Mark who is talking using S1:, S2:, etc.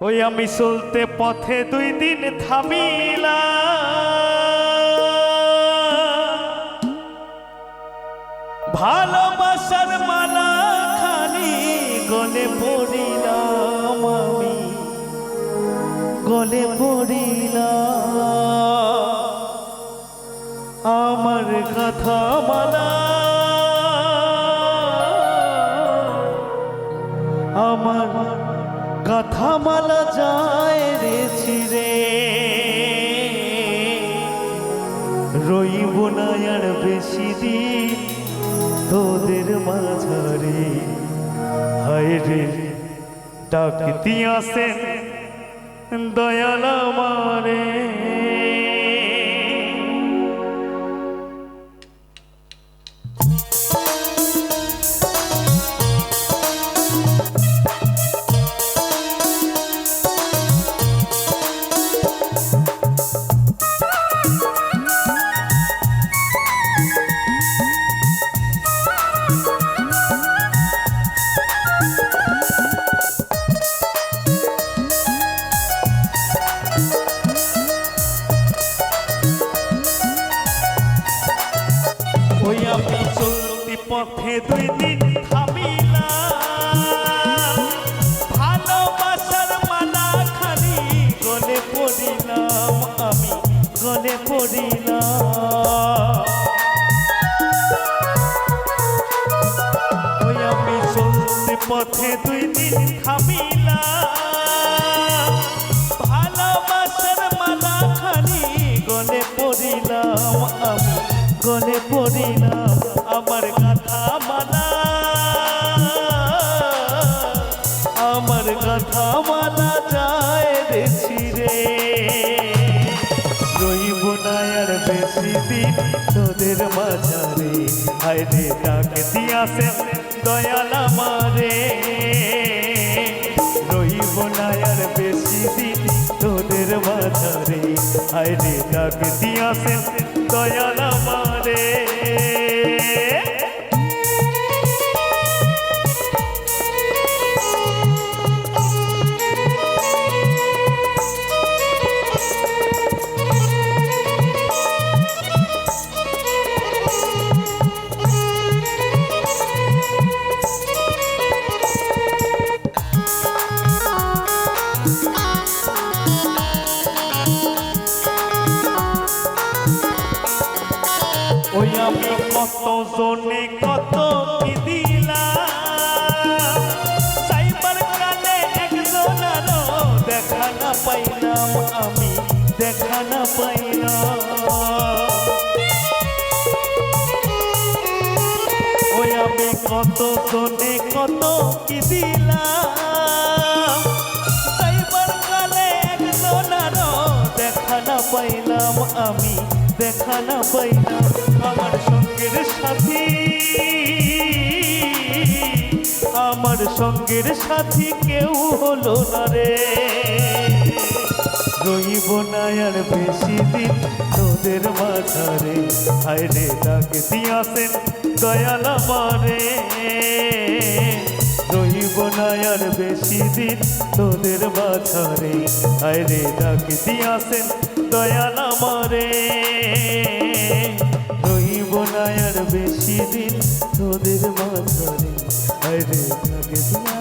S1: ওই আমি চলতে পথে দুই দিন থামিলা ভালোবাসার মালা খানি গলে পড়িলাম আমি। গলে পড়িলাম। আমার কথা মালা কথা মালা যায় রে। ছিরে রইব না আর বেশি দিন তোদের মাঝারে। হায় রে, ডাকতি আসেন দয়াল আমারে। পথে দুই দিন খালি গলে পড়িলাম আমি গলে পড়িলাম। আমি চলতি পথে দুই দিন থামিলাম ভালোবাসার মালা খালি গলে পড়িলাম আমি গলে পড়িলাম আমার আমার কথা মানা যায় রে। ছিরে রইব না আর বেশি দিন তোদের মাঝারে। হায় রে, ডাক দিয়াছে দয়াল আমারে। রইব না আর বেশি দিন কত জনে কত কি দিলাম সাইবার কালে একজনারও দেখা না পাইলাম আমি, দেখা না পাইলাম। ওই কত জনে কত কি দিলাম পাইলাম আমি, দেখা না পাইলাম আমার সঙ্গের সাথী। আমার সঙ্গের সাথী কেউ হলো না রে। রইব না আর বেশি দিন তোদের মাঝারে। হায় রে, ডাক দিয়াছেন দয়াল আমারে। রইব না আর বেশি দিন তোদের মাঝারে বাছারে রে, ডাক দিয়াছেন দয়াল আমারে। রইব না আর বেশি দিন তোদের মাথারে রে, ডাক দিয়াছেন